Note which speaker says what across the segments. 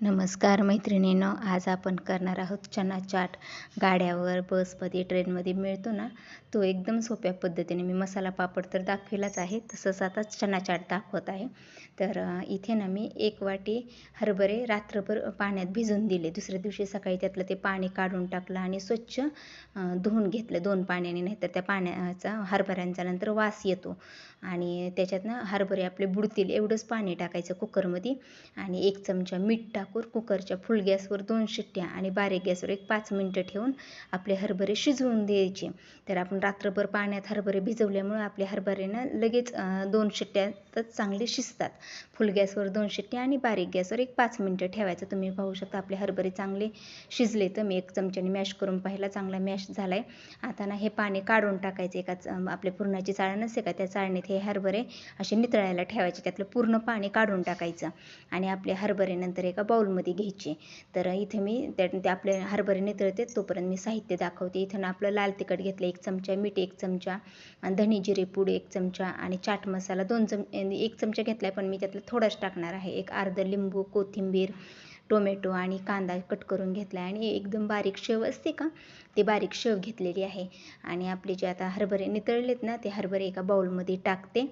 Speaker 1: नमस्कार मैत्रिणींनो आज आपण करणार आहोत चना चाट. गाड्यावर बसमध्ये ट्रेनमध्ये मिळतो ना तो एकदम सोप्या पद्धतीने. मी मसाला पापड तर दाखविलाच आहे तसंच आता चना चाट दाखवत आहे. तर इथे ना मी एक वाटी हरभरे रात्रभर पाण्यात भिजून दिले. दुसऱ्या दिवशी सकाळी त्यातलं ते पाणी काढून टाकलं आणि स्वच्छ धुवून घेतलं दोन पाण्याने. नाहीतर त्या पाण्याचा हरभऱ्यांचा नंतर वास येतो. आणि त्याच्यात ना हरभरे आपले बुडतील एवढंच पाणी टाकायचं कुकरमध्ये. आणि एक चमचा मीठ टाकून कुकरच्या फुल गॅसवर दोन शिट्ट्या आणि बारीक गॅसवर एक पाच मिनटं ठेवून आपले हरभरे शिजवून द्यायचे. तर आपण रात्रभर पाण्यात हरभरे भिजवल्यामुळे आपले हरभरे लगेच दोन शिट्ट्यातच चांगले शिजतात. फुल गॅसवर दोन शिट्ट्या आणि बारीक गॅसवर एक पाच मिनटं ठेवायचं. तुम्ही पाहू शकता आपले हरभरे चांगले शिजले तर मी एक चमच्याने मॅश करून पाहिला चांगला मॅश झाला आहे आता ना हे पाणी काढून टाकायचे एका आपल्या पुरणाची चाळ नसते का त्या चाळणीत हे हरभरे असे नितळायला ठेवायचे. त्यातलं पूर्ण पाणी काढून टाकायचं आणि आपले हरभरे नंतर एका बाउलमध्ये घ्यायचे. तर इथे मी त्या ते आपले हरभरे नितळते तोपर्यंत मी साहित्य दाखवते. इथं आपलं लाल तिखट घेतलं एक चमचा मीठ एक चमचा धनी जिरे पूड एक चमचा आणि चाट मसाला दोन चम एक चमचा घेतला आहे पण मी त्यातलं थोडाच टाकणार आहे. एक अर्ध लिंबू कोथिंबीर टोमॅटो आणि कांदा कट करून घेतला आहे आणि एकदम बारीक शेव असते का ते बारीक शेव घेतलेली आहे. आणि आपले जे आता हरभरे नितळलेत ना ते हरभरे एका बाउलमध्ये टाकते.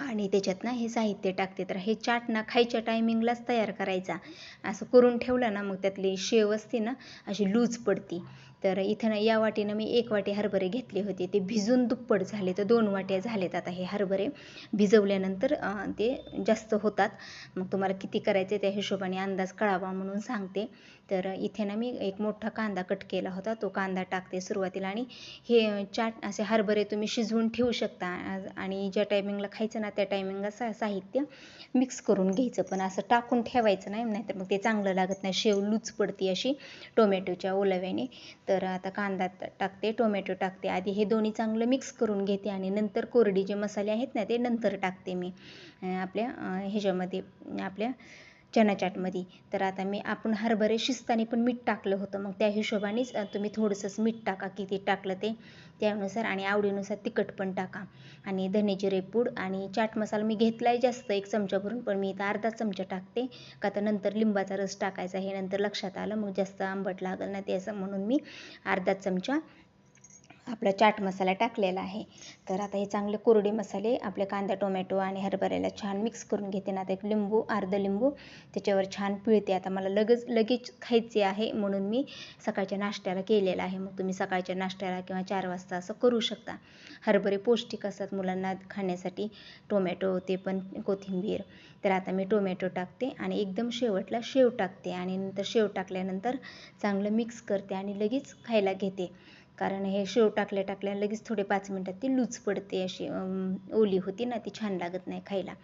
Speaker 1: आणि त्याच्यात ना हे साहित्य टाकते. तर हे चाट ना खायच्या टायमिंगलाच तयार करायचा. असं करून ठेवलं ना मग त्यातली शेव असते ना अशी लूज पडती. तर इथं ना या वाटीनं मी एक वाटी हरभरे घेतले होते. ते भिजून दुप्पट झाले. तर दोन वाट्या झालेत आता हे हरभरे. भिजवल्यानंतर ते जास्त होतात. मग तुम्हाला किती करायचे त्या हिशोबाने अंदाज कळावा म्हणून सांगते. तर इथे ना मी एक मोठा कांदा कट केला होता. तो कांदा टाकते सुरुवातीला. आणि हे चाट असे हरभरे तुम्ही शिजवून ठेवू शकता. आणि ज्या टायमिंगला खायचं ना त्या टायमिंगला सा साहित्य मिक्स करून घ्यायचं. पण असं टाकून ठेवायचं नाही नाहीतर मग ते चांगलं लागत नाही. शेव लूच पडते अशी टोमॅटोच्या ओलाव्याने. तर आता कांदा टाकते टोमॅटो टाकते. आधी हे दोन्ही चांगलं मिक्स करून घेते आणि नंतर कोरडी जे मसाले आहेत ना ते नंतर टाकते मी. आपल्या ह्याच्यामध्ये आपल्या चना चाटमध्ये तर आता मी आपण हरभरे शिजताना पण मीठ टाकलं होतं. मग त्या हिशोबानेच तुम्ही थोडंसंच मीठ टाका किती टाकलं ते. त्यानुसार आणि आवडीनुसार तिखट पण टाका. आणि धने जिरे पूड आणि चाट मसाला मी घेतला आहे जास्त एक चमचा भरून पण मी इथं अर्धा चमचा टाकते. का तर नंतर लिंबाचा रस टाकायचा हे नंतर लक्षात आलं मग जास्त आंबट लागल ना ते असं म्हणून मी अर्धा चमचा आपला चाट मसाला टाकलेला आहे. तर आता हे चांगले कोरडे मसाले आपले कांदा टोमॅटो आणि हरभऱ्याला छान मिक्स करून घेते. ना आता एक लिंबू अर्ध लिंबू त्याच्यावर छान पिळते. आता मला लगेच लगेच खायचे आहे म्हणून मी सकाळच्या नाश्त्याला केलेलं आहे. मग तुम्ही सकाळच्या नाश्त्याला किंवा चार वाजता असं करू शकता. हरभरे पौष्टिक असतात मुलांना खाण्यासाठी. टोमॅटो ते पण कोथिंबीर. तर आता मी टोमॅटो टाकते आणि एकदम शेवटला शेव टाकते. आणि नंतर शेव टाकल्यानंतर चांगलं मिक्स करते आणि लगेच खायला घेते. कारण हे शेव टाकल्या टाकल्या लगेच थोडे पाच मिनटात ती लूज पडते अशी ओली होती ना ती छान लागत नाही खायला.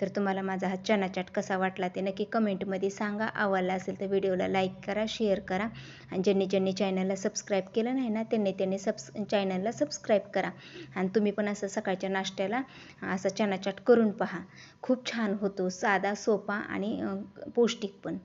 Speaker 1: तर तुम्हाला माझा हा चना चाट कसा वाटला ते नक्की कमेंटमध्ये सांगा. आवडला असेल तर व्हिडिओला लाईक करा शेअर करा आणि ज्यांनी ज्यांनी चॅनलला सबस्क्राईब केलं नाही ना त्यांनी त्यांनी सबस् चॅनलला सबस्क्राईब करा. आणि तुम्ही पण असं सकाळच्या नाश्त्याला असा चना चाट करून पहा. खूप छान होतो साधा सोपा आणि पौष्टिक पण.